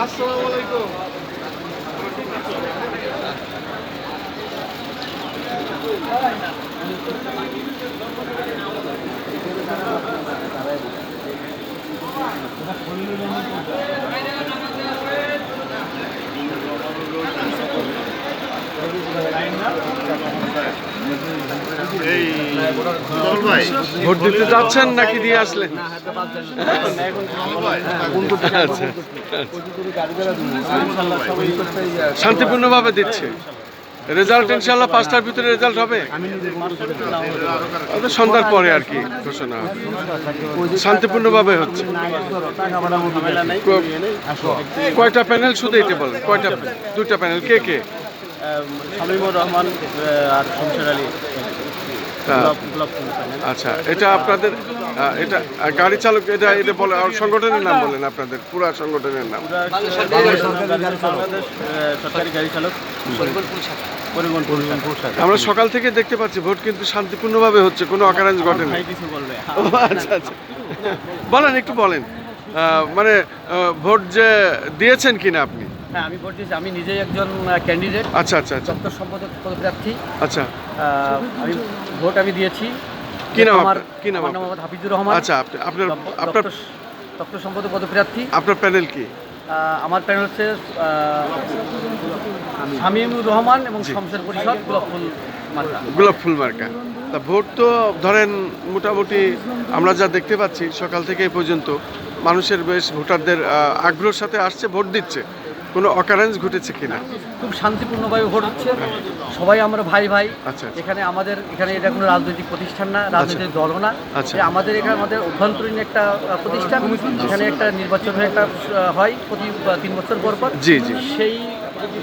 আসসালামু আলাইকুম এই দুলাল ভাই ভোট দিতে যাচ্ছেন নাকি দিয়ে আসলেন? আচ্ছা। শান্তিপূর্ণভাবে দিচ্ছে। রেজাল্ট ইনশাল্লাহ পাঁচটার ভিতরে রেজাল্ট হবে। সন্ধ্যার পরে আর কি ঘোষণা। শান্তিপূর্ণভাবে হচ্ছে। কয়টা প্যানেল শুধু এটা বলেন। কয়টা? দুইটা প্যানেল কে কে? শামীমুর রহমান আর শমশের আলী তা, গোলাপ- গোলাপ ফুল প্যানেল। আচ্ছা এটা আপনাদের এটা গাড়ি চালক এটা এটা বলে আর সংগঠনের নাম বলেন আপনাদের পুরা সংগঠনের নাম। আমরা সকাল থেকে দেখতে পাচ্ছি ভোট কিন্তু শান্তিপূর্ণভাবে হচ্ছে কোনো অকারেন্স ঘটেনি আচ্ছা আচ্ছা। বলেন একটু বলেন। মানে ভোট যে দিয়েছেন কিনা আপনি? হ্যাঁ আমি ভোট দিয়েছি। আমি নিজেই একজন ক্যান্ডিডেট আচ্ছা আচ্ছা আচ্ছা। দপ্তর সম্পাদক পদপ্রার্থী। আচ্ছা। আমি ভোট আমি দিয়েছি। কি নাম আমার কি নাম আমার নাম হাফিজুর রহমান। আচ্ছা আপনার আপনার দপ্তর- সম্পাদক পদপ্রার্থী। আপনার প্যানেল কি? আমার প্যানেল হচ্ছে শামীমুর রহমান এবং শমশের পরিষদ গোলাপ ফুল মার্কা। গোলাপ ফুল মার্কা। তা ভোট তো ধরেন মোটামুটি আমরা যা দেখতে পাচ্ছি সকাল থেকে এই পর্যন্ত মানুষের বেশ ভোটারদের আগ্রহের সাথে আসছে ভোট দিচ্ছে। কোনো অকারেন্স ঘটেছে কিনা? খুব শান্তিপূর্ণভাবে ভোট হচ্ছে। সবাই আমরা ভাই ভাই। আচ্ছা। এখানে আমাদের এখানে এটা কোনো রাজনৈতিক প্রতিষ্ঠান না রাজনৈতিক দলও না। আচ্ছা। আমাদের এখানে আমাদের অভ্যন্তরীণ একটা প্রতিষ্ঠান। এখানে একটা নির্বাচন একটা হয় প্রতি তিন বছর পর পর। জি, জি। সেই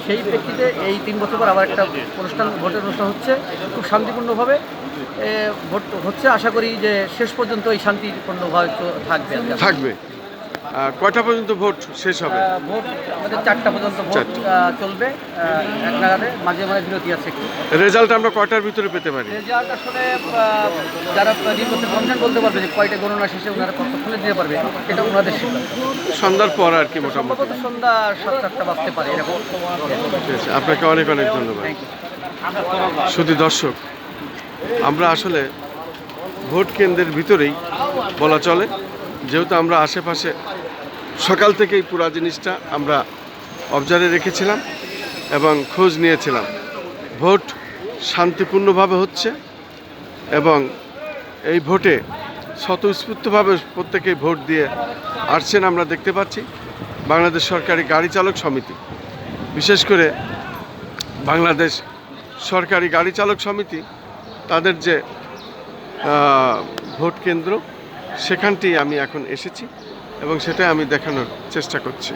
সেই প্রেক্ষিতে এই তিন বছর পর আবার একটা অনুষ্ঠান ভোটের অনুষ্ঠান হচ্ছে। খুব শান্তিপূর্ণভাবে ভোট হচ্ছে। আশা করি যে শেষ পর্যন্ত এই শান্তিপূর্ণভাবে থাকবে। থাকবে। কয়টা পর্যন্ত ভোট শেষ হবে? ভোট আমাদের চারটা পর্যন্ত ভোট চলবে এক নাগাদে। মাঝে মাঝে বিরতি আছে রেজাল্ট আমরা কয়টার ভিতরে পেতে পারি? রেজাল্ট আসলে যারা নির্বাচন কমিশন বলতে পারবে যে কয়টা গণনা শেষে ওনারা কতক্ষণে দিতে পারবে এটা ওনাদের সন্ধ্যার পর আর কি মোটামুটি। সন্ধ্যা সাতটা আটটা বাজতে পারে এরকম। আপনাকে অনেক অনেক ধন্যবাদ। শুধু দর্শক আমরা আসলে ভোট কেন্দ্রের ভিতরেই বলা চলে। যেহেতু আমরা আশেপাশে সকাল থেকেই পুরা জিনিসটা আমরা অবজারে রেখেছিলাম এবং খোঁজ নিয়েছিলাম। ভোট শান্তিপূর্ণভাবে হচ্ছে এবং এই ভোটে স্বতঃস্ফূর্তভাবে প্রত্যেকেই ভোট দিয়ে আসছেন আমরা দেখতে পাচ্ছি। বাংলাদেশ সরকারি গাড়ি চালক সমিতি, বিশেষ করে বাংলাদেশ সরকারি গাড়ি চালক সমিতি, তাদের যে ভোট কেন্দ্র সেখানটি আমি এখন এসেছি এবং সেটা আমি দেখানোর চেষ্টা করছি।